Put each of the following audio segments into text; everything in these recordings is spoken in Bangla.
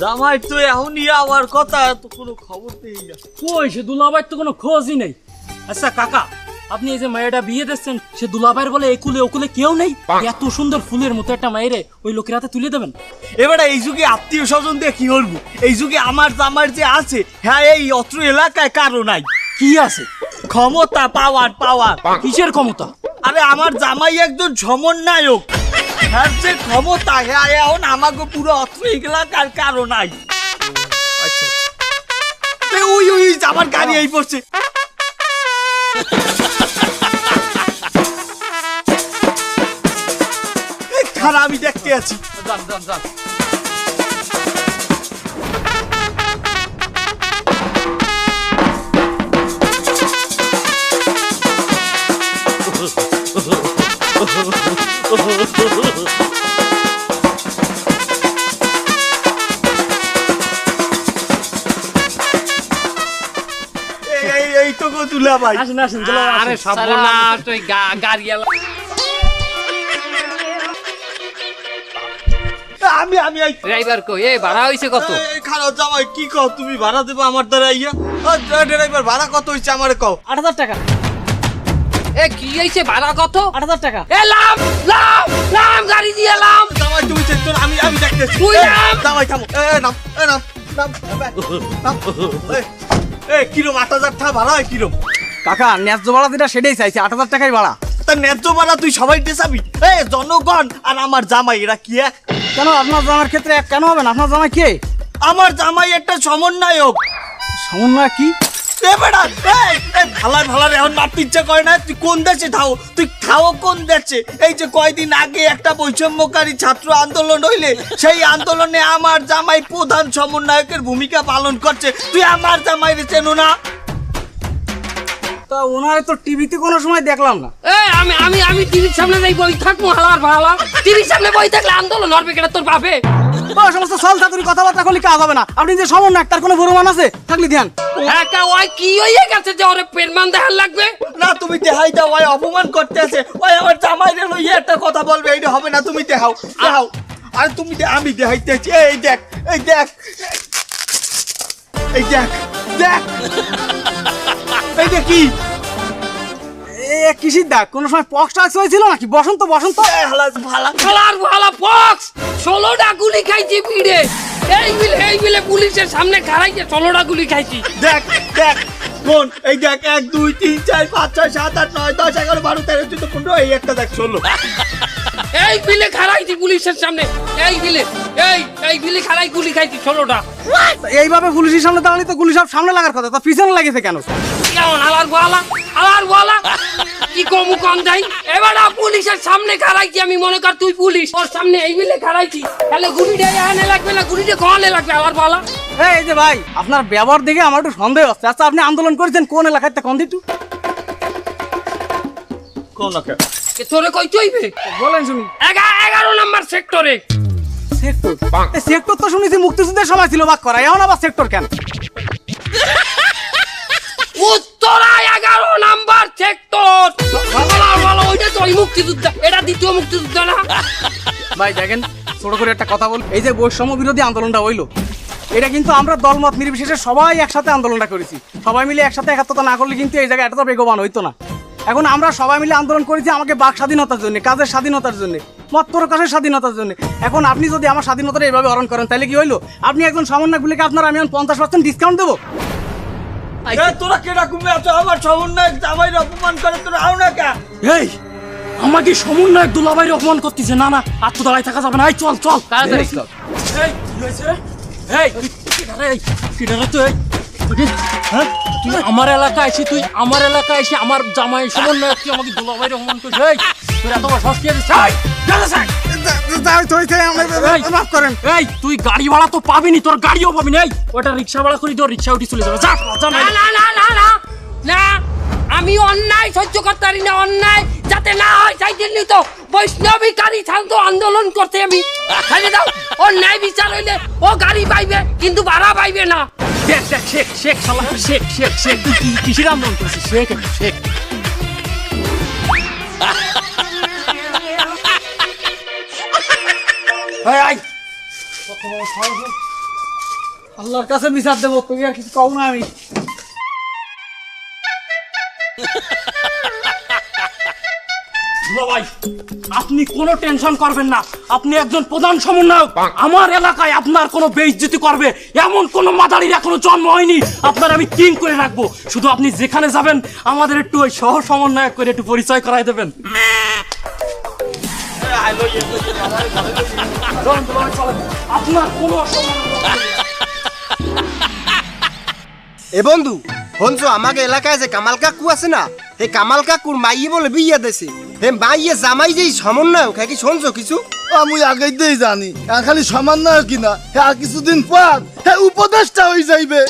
জামাই তো এখনই আমার কথা তো কোনো খবর নেই না। কই সে দুলাভাইয়ের তো কোনো খোঁজই নেই। আচ্ছা কাকা আপনি এই যে মেয়েটা বিয়ে দিচ্ছেন সে দুলাভাইয়ের বলে একুলে ওকুলে কেউ নেই? এত সুন্দর ফুলের মতো একটা মেয়েরে ওই লোকের হাতে তুলে দেবেন। এবারে এই যুগে আত্মীয় স্বজন দিয়ে কি করব এই যুগে আমার জামার যে আছে হ্যাঁ এই অত্র এলাকায় কারও নাই। কি আছে? ক্ষমতা পাওয়ার পাওয়ার কিসের ক্ষমতা? আরে আমার জামাই একজন সমন্বয়ক হ্যাঁ যে ক্ষমতা হ্যাঁ এখন আমাকে পুরো অত্র এলাকার কারও নাই আচ্ছা। ওই ওই আমার গাড়ি এই পড়ছে। খারাপ আমি দেখতে আছি। যান যান যান। এই, ভাই। আসেন আসেন চলো আরে। সর্বনাশ ওই গা- গাড়ি এলা আমি আমি ড্রাইভার কই? এ ভাড়া হইছে কত? এই খারাপ জামাই কি কও তুমি? ভাড়া দেবো আমার দ্বারা ইয়া ড্রাইভার ভাড়া কত হইছে আমারে কও? আট হাজার টাকা। এ কি হইছে? ভাড়া কত? আট হাজার টাকা। এ লাম লাম লাম গাড়ি দিয়ে লাম। জামাই তুমি চেতন আমি আমি দেখতেছি। তুই নাম। জামাই থামো। এ নাম এ নাম নাম নাম এ, এ কিরম? আট হাজার টাকা ভাড়া হয় কিরম? কাকা ন্যায্য ভাড়া যেটা সেটাই চাইছে আট হাজার টাকাই ভাড়া। তা ন্যায্য ভাড়া তুই সবাই দেশাবি এ জনগণ আর আমার জামাই এরা কি? এক কেন আপনার জামার ক্ষেত্রে এক কেন হবে না? আপনার জামাই কে? আমার জামাই একটা সমন্বয়ক। সমন্বয় কি? ভালার ভালার এখন মারতে ইচ্ছা করে না। তুই কোন দেশে থাও? তুই খাও কোন দেশে? এই যে কয়দিন আগে একটা বৈষম্যকারী ছাত্র আন্দোলন হইলে সেই আন্দোলনে আমার জামাই প্রধান সমন্বয়কের ভূমিকা পালন করছে। তুই আমার জামাইরে চেনো না? তা ওনারে তো টিভিতে কোনো সময় দেখলাম না। এ আমি আমি আমি টিভির সামনে যাই বই থাকব হালার ভালা টিভির সামনে বই থাকলে আন্দোলন হবে কেন তোর বাপে? ও সমস্ত সল চাতুরি কথাবার্তা করলে কাজ হবে না। আপনি যে সমন্বয় তার কোনো প্রমাণ আছে? থাকলে ধ্যান একা ওই কি হইয়া গেছে যে ওরে পেনমান দেখার লাগবে? না তুমি দেখাই দাও ওই অপমান করতে আছে ওই আমার জামাইরে লইয়ে একটা কথা বলবে এইটা হবে না তুমি দেখাও দেখাও। আর তুমি আমি দেখাইতে আছি এই দেখ এই দেখ। এই দেখ দেখ। এই দেখ কি? দাগ কোনো সময় পক্স টাক্স হয়েছিল নাকি? বসন্ত বসন্ত। এ, ভালা পক্স। ষোলোটা গুলি খাইছি ভিড়ে। এই মিলে এই মিলে পুলিশের সামনে ষোলোটা গুলি খাইছি। দেখ দেখ কোন এই দেখ এক দুই তিন চার পাঁচ ছয় সাত আট নয় দশ এগারো বারো তেরো চোদ্দ পনেরো এই একটা দেখ ষোলো। এই বিলে খারাইছি পুলিশের সামনে। এই বিলে এই এই বিলে খারাই গুলি খাইছি ষোলোটা এইভাবে পুলিশের সামনে দাঁড়ালে তো গুলি সব সামনে লাগার কথা তা পিছনে লাগেছে কেন? কেমন হালার গোয়ালা? হালার গোয়ালা? কি কমু কম যাই? এবার পুলিশের সামনে খারাইছি আমি মনে কর তুই পুলিশ। ওর সামনে এই বিলে খারাইছি তাহলে গুলিটা এখানে লাগবে না? গুলিটা কমানে লাগবে হালার গোয়ালা? এই এই যে ভাই আপনার ব্যবহার দেখে আমার একটু সন্দেহ হচ্ছে। আচ্ছা আপনি আন্দোলন করেছেন কোন এলাকায়? তা কোন একটু? কোন না তোরে কই চইবে? বলেন শুনি। এগা- এগারো নম্বর সেক্টরে। সেক্টর? সেক্টর তো শুনেছি মুক্তিযুদ্ধের সময় ছিল বাক করা। এখন আবার সেক্টর কেন? এগারো নাম্বার সেক্টর হালার ওইটা তো ওই এটা দ্বিতীয় না? ভাই, দেখেন, ছোট করে একটা কথা বল। এই যে বৈষম্য বিরোধী আন্দোলনটা হইল, এটা কিন্তু আমরা দলমত নির্বিশেষে সবাই একসাথে আন্দোলনটা করেছি। সবাই মিলে একসাথে একাত্মতা না করলে কিন্তু এই জায়গায় এতটা বেগবান হইতো না। এখন আমরা সবাই মিলে আন্দোলন করেছি আমাকে বাক স্বাধীনতার জন্য, কাজের স্বাধীনতার জন্য, মত প্রকাশের স্বাধীনতার জন্য। এখন আপনি যদি আমার স্বাধীনতাটা এইভাবে হরণ করেন, তাহলে কি হইল? আপনি একজন সমন্বয় গুলিকে আপনার আমি পঞ্চাশ পার্সেন্ট ডিসকাউন্ট দেবো? তোরা কেডা ঘুমে আছো? আমার সমন্বয় জামাইর অপমান করে তোরা আও না কে? এই আমাকে সমন্বয়ক দুলাভাইয়ের অপমান করতেছে? না না আর তো দাঁড়ায় থাকা যাবে না। এই চল চল। তাড়াতাড়ি চল। এই কি হয়েছে? এই তুই কিডারে কিডারে তুই তুই হ্যাঁ? তুই আমার এলাকায় এসে তুই আমার এলাকায় এসে আমার জামাই সমন্বয় তুই আমাকে দুলাভাইয়ের অপমান করছিস এই তুই এত বড় সাহস কি আছে? মাফ করেন। এই তুই গাড়ি ভাড়া তো পাবিনি তোর গাড়িও পাবি না ওটা রিক্সা ভাড়া করি তোর রিক্সা উঠি চলে যাবে। যা যা না না না না না। না আমি অন্যায় সহ্য করতে পারি না অন্যায় যাতে না হয় তাই জন্যই তো বৈষ্ণবিকারী শান্ত আন্দোলন করতে আমি ছেড়ে দাও। অন্যায় বিচার হইলে ও গাড়ি পাইবে কিন্তু ভাড়া পাইবে না। দেখ দেখ শেখ শেখ শালা শেখ শেখ শেখ তুই কি কিসের আন্দোলন করছিস? শেখ শেখ। আল্লাহর কাছে বিচার দেবো তোকে আর কিছু কও না আমি। আপনি কোনো টেনশন করবেন না। আপনি একজন প্রধান সমন্বয়ক। আমার এলাকায় আপনার কোনো বেইজ্জতি করবে। এমন কোনো মাদারির এখনও জন্ম হয়নি। আপনার আমি কিং করে রাখব। শুধু আপনি যেখানে যাবেন আমাদের একটু ওই সহ সমন্বয়ক করে একটু পরিচয় করাই দেবেন। এ বন্ধু হনছো আমাকে এলাকায় যে কামাল কাকু আছে না এই কামাল কাকুর মাইয়ে বলে বিয়ে দেছে হে মাইয়ে জামাই যে সমন্বয়ক হ্যাঁ কি শুনছো কিছু? আমি আগেই দিয়ে জানি খালি সমন্বয় কিনা, হে আর কিছুদিন পর, হে উপদেশটা হয়ে যাইবে।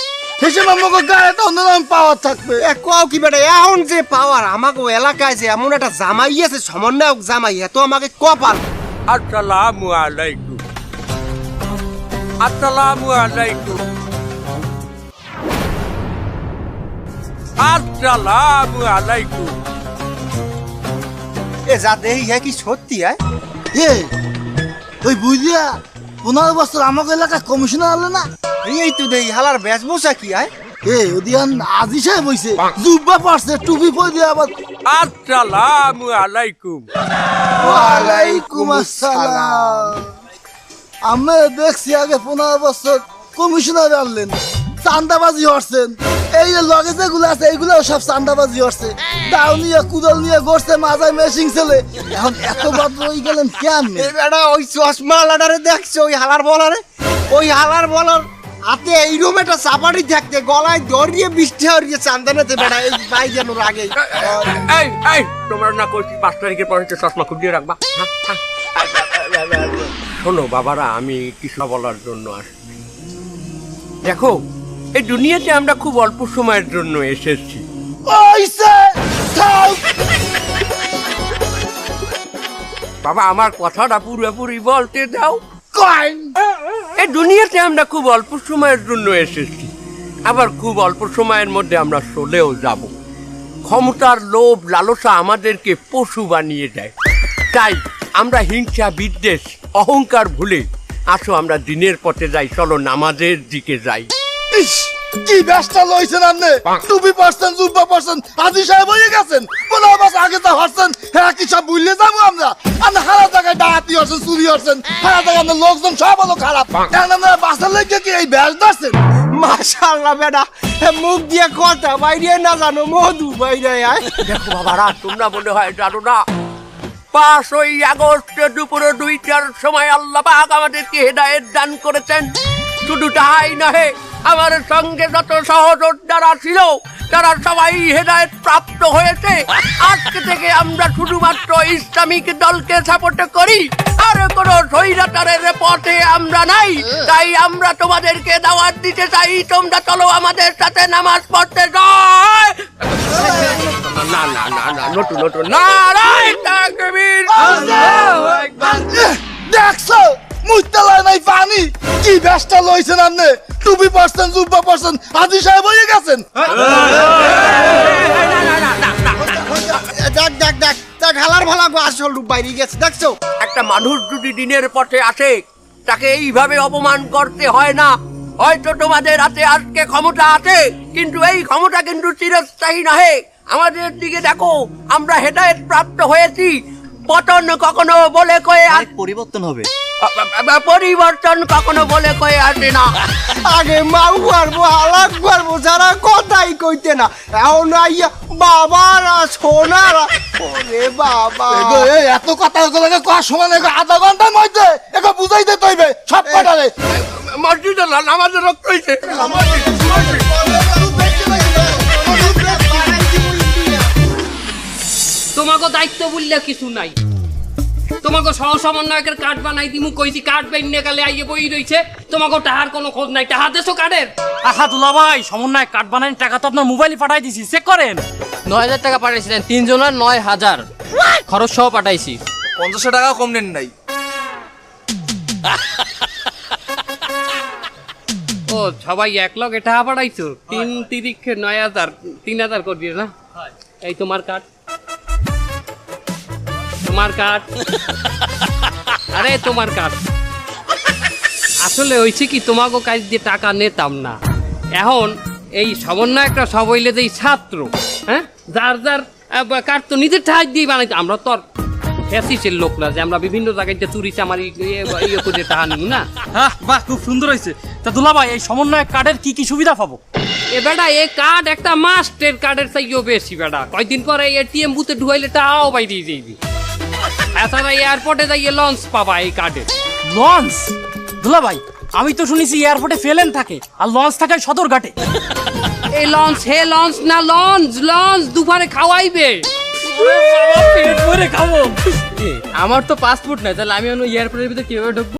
হিসেবে আমাকে গায়ে তো অন্যরকম পাওয়ার থাকবে। এ কও কি বেটা এখন যে পাওয়ার আমাকে এলাকায় যে এমন একটা জামাই আছে সমন্বয়ক জামাই এত আমাকে কপাল। আসসালামু আলাইকুম। আসসালামু আলাইকুম। আসসালামু আলাইকুম। এ যা দেহি হ্যাঁ কি সত্যি হ্যাঁ এ ওই বুঝিয়া পনেরো বছর আমাকে এলাকায় কমিশনার হলে না? এই তো দেহি হালার বেশভূষা কি হ্যাঁ এ ওদিয়ান আজি সাহেব হইছে। জুব্বা পারছে টুপি পরে দিয়ে আবার আসসালামু আলাইকুম। ওয়ালাইকুম আসসালাম। আমি দেখছি আগে পনেরো বছর কমিশনার আনলেন চান্দাবাজি হরছেন। এই যে লগে যেগুলো আছে এইগুলো সব চান্দাবাজি হরছে। দাও নিয়ে কুদল নিয়ে গড়ছে মাজায় মেশিং ছেলে। এখন এত বাদ রয়ে গেলেন কেমনে? এ ওই চশমা লাডারে দেখছ ওই হালার বলারে? ওই হালার বলার হাতে এইরকম একটা চাপাটি থাকতে গলায় দড়িয়ে বৃষ্টি হরিয়ে চান্দানাতে বেড়া এই বাই যেন আগে এই এই তোমরা না কইছি পাঁচ তারিখের পরে চশমা খুলিয়ে রাখবা। হ্যাঁ। শোনো বাবারা আমি কিছু বলার জন্য আসছি। দেখো এই দুনিয়াতে আমরা খুব অল্প সময়ের জন্য এসেছি। বাবা আমার কথাটা পুরোপুরি বলতে দাও। কয়েন। এই দুনিয়াতে আমরা খুব অল্প সময়ের জন্য এসেছি। আবার খুব অল্প সময়ের মধ্যে আমরা চলেও যাব। ক্ষমতার লোভ, লালসা আমাদেরকে পশু বানিয়ে দেয়। তাই আমরা হিংসা, বিদ্বেষ, অহংকার ভুলে আসো আমরা দিনের পথে যাই, চলো নামাজের দিকে যাই। কি ব্যস্তা লইছেন আপনি? টুপি পারছেন জুব্বা পারছেন হাজি সাহেব হয়ে গেছেন। পনেরো বছর আগে তো হরছেন হ্যাঁ কি সব বুঝলে যাব আমরা? আপনি হারা জায়গায় ডাকাতি হরছেন চুরি হরছেন হারা জায়গায় আপনার লোকজন সব হলো খারাপ। আপনারা বাসার লেগে কি এই ব্যাস ধরছেন? বেটা মুখ দিয়ে কথা বাইরে না জানো মধু বাইরে আয়। দেখো বাবারা তোমরা মনে হয় জানো না পাঁচই আগস্ট দুপুরে দুইটার সময় আল্লাহ পাক আমাদেরকে হেদায়েত দান করেছেন। শুধু তাই নহে আমার সঙ্গে যত সহযোদ্ধারা ছিল তারা সবাই হেদায়েত প্রাপ্ত হয়েছে। আজকে থেকে আমরা শুধুমাত্র ইসলামিক দলকে সাপোর্ট করি আর কোনো স্বৈরাচারের পথে আমরা নাই। তাই আমরা তোমাদেরকে দাওয়াত দিতে চাই তোমরা চলো আমাদের সাথে নামাজ পড়তে যায় না না না না নারায় তাকবীর। দেখছ মুস্তালায় নাই পানি। কি ব্যস্তা লইছেন আপনি টুপি পারছেন জুব্বা পারছেন সাহেব হয়ে গেছেন দেখ দেখ দেখ দেখ হালার ভালা আসল রূপ বাইরে গেছে দেখছ একটা মানুষ যদি দিনের পথে আসে তাকে এইভাবে অপমান করতে হয় না হয়তো তোমাদের হাতে আজকে ক্ষমতা আছে কিন্তু এই ক্ষমতা কিন্তু চিরস্থায়ী নহে আমাদের দিকে দেখো আমরা হেদায়েত প্রাপ্ত হয়েছি পতন কখনো বলে কয়ে আস- পরিবর্তন হবে পরিবর্তন কখনো বলে কয়ে আসে না। আগে মাউ পারব হালাক পারব যারা কথাই কইতে না। এখন আইয়া বাবারা সোনারা। ওরে বাবা। এত কথা লাগে কয় সময় লাগে আধা ঘণ্টার মধ্যে এগো বুঝাইতে তৈবে সব কটারে মসজিদে নামাজের রক্ত হয়েছে তোমাকে দায়িত্ব বললে কিছু নাই। তোমাকে সহ সমন্বয়কের কার্ড বানাই দিমু কইছি কার্ড বাইনে গেলে আইয়ে বই রইছে। তোমাকে টাহার কোনো খোঁজ নাই। টাহা দেছো কার্ডের আহা দুলাভাই সমন্বয় কাঠ বানানি টাকা তো আপনার মোবাইলে পাঠাই দিছি চেক করেন। নয় হাজার টাকা পাঠাইছিলেন তিনজনের নয় হাজার। খরচ সহ পাঠাইছি। পঞ্চাশশো টাকা কম নেন নাই। ও সবাই এক লগে টাকা পাঠাইছো? তিন তিরিখে নয় হাজার তিন হাজার করে দিয়ে না? এই তোমার কার্ড তোমার কার্ড আরে তোমার কার্ড আসলে হয়েছে কি তোমাকে কাজ দিয়ে টাকা নিতাম না। এখন এই সমন্বয় একটা সব হইলে যে ছাত্র হ্যাঁ? যার যার কার তো নিজের ঠাই দিয়ে বানাইতে। আমরা তো আর ফ্যাসিসের লোক না যে আমরা বিভিন্ন জায়গায় যে চুরি চামারি ইয়ে করে টাকা নিব না? হ্যাঁ বাহ খুব সুন্দর হয়েছে তা দুলা ভাই এই সমন্বয় কার্ডের কি কি সুবিধা পাবো? এ বেটা এই কার্ড একটা মাস্টের কার্ডের চাইও বেশি বেটা। কয়দিন পরে এটিএম বুথে ঢুকাইলে টাকাও পাই দিয়ে যাইবি। এছাড়া এয়ারপোর্টে যাইয়ে লঞ্চ পাবা এই কার্ডে লঞ্চ দুলা ভাই আমি তো শুনেছি এয়ারপোর্টে ফেলেন থাকে আর লঞ্চ থাকে সদরঘাটে এই লঞ্চ হে লঞ্চ না লঞ্চ লঞ্চ দুপুরে খাওয়াইবে। পেট ভরে খাব। আমার তো পাসপোর্ট নাই তাহলে আমি এয়ারপোর্টের ভিতরে কীভাবে ঢুকবো?